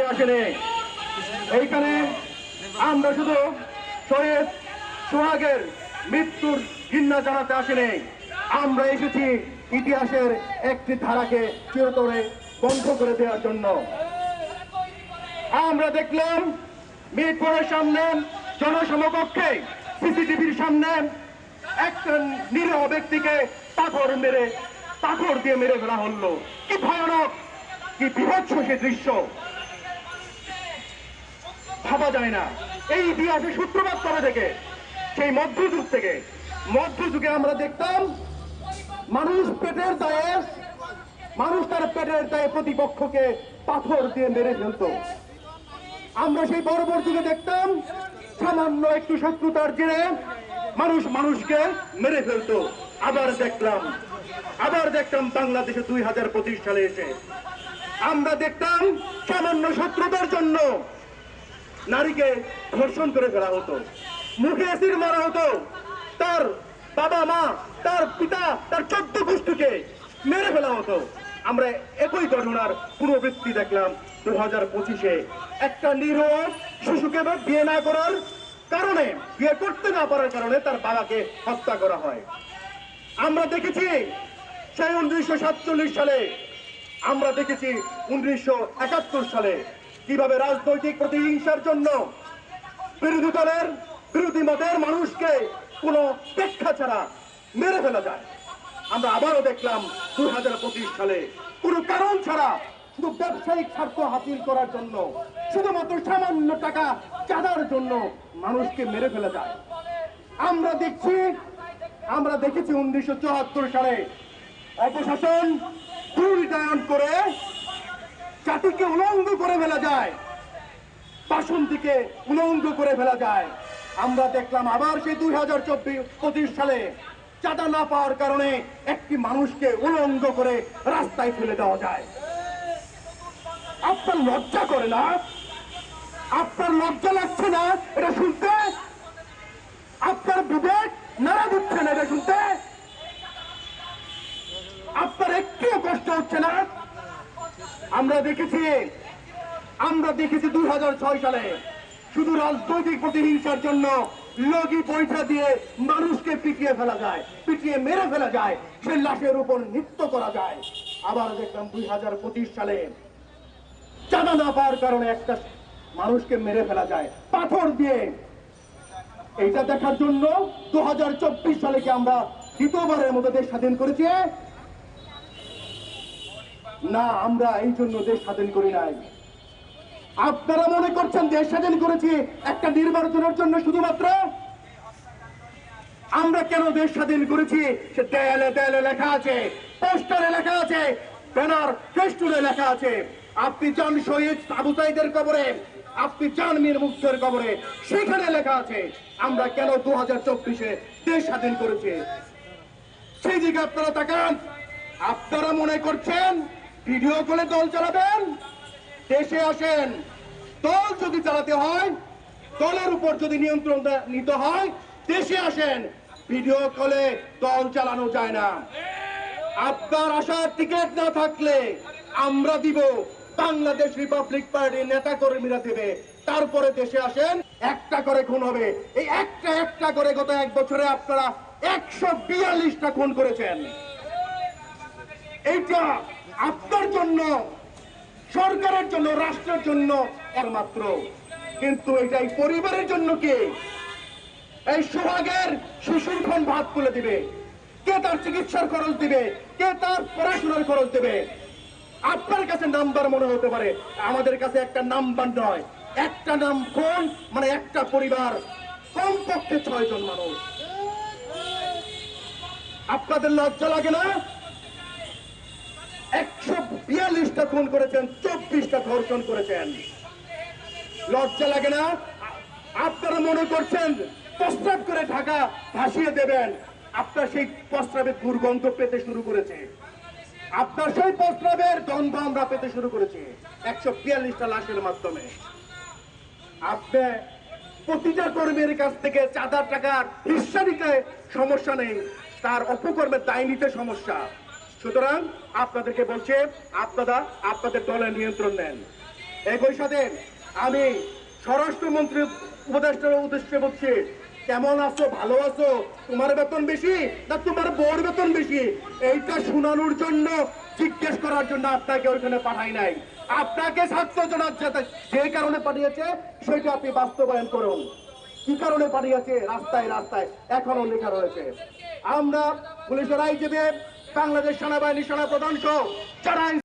আসেনি? এইখানে আমরা শুধু শহীদ সোহাগের মৃত্যুর ঘৃণা জানাতে আসেনি। আমরা এসেছি ইতিহাসের একটি ধারাকে চিরতরে বন্ধ করে দেওয়ার জন্য। আমরা দেখলাম মিরপুরের সামনে জনসমকক্ষে সিসিটিভির সামনে নিরীহ ব্যক্তিকে পাথর মেরে, পাথর দিয়ে মেরে ফেলা হলো। কি ভয়ানক, কি বিভৎস সে দৃশ্য। ভাবা যায় না। এই ইতিহাসে সূত্রপাত কবে থেকে সেই মধ্যযুগ থেকে। মধ্যযুগে আমরা দেখতাম, মানুষ পেটের দায়ে, মানুষ তার পেটের দায়ে প্রতিপক্ষকে পাথর দিয়ে মেরে ফেলতো। আমরা সেই বর্বর যুগে দেখতাম, সামান্য একটু শত্রুতার জেরে মানুষ মানুষকে মেরে ফেলতো। আবার দেখলাম, আবার দেখতাম বাংলাদেশে দুই হাজার পঁচিশ সালে এসে। আমরা দেখতাম সামান্য শত্রুতার জন্য নারীকে ধর্ষণ করে ফেলা হতো। মুখে অ্যাসিড মারা হতো। তার বাবা মা, তার পিতা, তার চোদ্দ গোষ্ঠীকে মেরে ফেলা হতো। আমরা একই ঘটনার পুনরাবৃত্তি দেখলাম দু হাজার পঁচিশে। একটা নিরহ শিশুকে বিয়ে না করার কারণে, বিয়ে করতে না পারার কারণে তার বাবাকে হত্যা করা হয়। আমরা দেখেছি সেই উনিশশো সাতচল্লিশ সালে, আমরা দেখেছি উনিশশো একাত্তর সালে কীভাবে রাজনৈতিক প্রতিহিংসার জন্য বিরোধী দলের, বিরোধী মতের মানুষকে কোনো ব্যাখ্যা ছাড়া মেরে ফেলা যায়? আমরা আবারও দেখলাম দুই হাজার পঁচিশ সালে কোনো কারণ ছাড়া শুধু ব্যবসায়িক স্বার্থ হাসিল করার জন্য, শুধুমাত্র সামান্য টাকা চাঁদার জন্য মানুষকে মেরে ফেলা যায়। আমরা দেখছি, আমরা দেখেছি উনিশশো চুয়াত্তর সালে অপশাসন করে জাতিকে উলঙ্গ করে ফেলা যায়। বাসন্তীকে উলঙ্গ করে ফেলা যায়। আমরা দেখলাম আবার সেই দুই হাজার চব্বিশ সালে চাঁদা না পাওয়ার কারণে একটি মানুষকে উলঙ্গ করে রাস্তায় ফেলে দেওয়া যায়। আপনার লজ্জা করে না? আপনার লজ্জা লাগছে না এটা শুনতে? আপনার বিবেক নাড়া দিচ্ছে না এটা শুনতে? আপনার একটুও কষ্ট হচ্ছে না? আমরা দেখেছি আমরা দেখেছি দুই সালে শুধু রাজনৈতিক প্রতিহিংসার জন্য লগি পয়সা দিয়ে মানুষকে পিটিয়ে ফেলা যায়, পিটিয়ে মেরে ফেলা যায় সে লাশের উপর নৃত্য করা যায়। আবার দেখলাম দুই হাজার পঁচিশ সালে চাঁদা না পাওয়ার কারণে একটা মানুষকে মেরে ফেলা যায়, পাথর দিয়ে। এইটা দেখার জন্য দু হাজার চব্বিশ সালে কি আমরা দ্বিতীয়বারের মতো দেশ স্বাধীন করেছি? না, আমরা এই জন্য দেশ স্বাধীন করি নাই। আপনারা মনে করছেন দেশ স্বাধীন করেছি একটা নির্বাচনের জন্য শুধুমাত্র? আমরা কেন দেশ স্বাধীন করেছি? সে দেয়ালে দেয়ালে লেখা আছে, পোস্টারে লেখা আছে, ব্যানার ফেস্টুনে লেখা আছে। আপনি যান শহীদ আবু সাইদের কবরে, আপনি যান মীর মুক্তের কবরে, সেখানে লেখা আছে, আমরা কেন দু হাজার চব্বিশে দেশ স্বাধীন করেছি? সেই দিকে আপনারা তাকান। আপনারা মনে করছেন ভিডিও করে দল চালাবেন, দেশে আসেন, দল যদি চালাতে হয়, দলের উপর যদি নিয়ন্ত্রণ নিতে হয়, দেশে আসেন, ভিডিও কলে দল চালানো যায় না। আপনার আসার টিকিট না থাকলে আমরা দিব। বাংলাদেশ রিপাবলিক পার্টির নেতা কর্মীরা দেবে। তারপরে দেশে আসেন, একটা করে খুন হবে। এই একটা একটা করে গত এক বছরে আপনারা একশো বিয়াল্লিশটা খুন করেছেন। এইটা আপনার জন্য, সরকারের জন্য, রাষ্ট্রের জন্য একমাত্র। কিন্তু এটাই পরিবারের জন্য কে? এই সোহাগের শিশুর খন ভাত তুলে দিবে। কে তার চিকিৎসার খরচ দিবে? কে তার পড়াশোনার খরচ দেবে? আপনার কাছে নাম্বার মনে হতে পারে, আমাদের কাছে একটা নাম্বার নয়। একটা নাম কোন মানে একটা পরিবার, কমপক্ষে ছয় জন মানুষ। আপনাদের লজ্জা লাগে না একশো বিয়াল্লিশটা খুন করেছেন, চব্বিশটা ধর্ষণ করেছেন। লজ্জা লাগে না? আপনারা মনে করছেন প্রস্তাব করে ঢাকা ভাসিয়ে দেবেন? আপনার সেই প্রস্তাবের দুর্গন্ধ পেতে শুরু করেছে। আপনার সেই প্রস্তাবের গন্ধ আমরা পেতে শুরু করেছি। একশো বিয়াল্লিশটা লাশের মাধ্যমে। আপনি প্রতিটা কর্মীর কাছ থেকে চাঁদার টাকার হিস্সা নিতে সমস্যা নেই। তার অপকর্মের দায় নিতে সমস্যা। সুতরাং আপনাদেরকে বলছে, আপনারা আপনাদের দলের নিয়ন্ত্রণ নেন। একই সাথে আমি স্বরাষ্ট্রমন্ত্রীর উপদেষ্টার উদ্দেশ্যে বলছি, কেমন আছো, ভালো আছো? তোমার বেতন বেশি না তোমার বউর বেতন বেশি? এইটা শোনানোর জন্য, জিজ্ঞেস করার জন্য আপনাকে ওইখানে পাঠাই নাই। আপনাকে জনার যে কারণে পাঠিয়েছে, সেটা আপনি বাস্তবায়ন করুন। কি কারণে পাঠিয়েছে? রাস্তায় রাস্তায়। এখনও লেখা রয়েছে। আমরা পুলিশের আইজিবি বাংলাদেশ সেনাবাহিনী সেনা প্রধান সহ যারা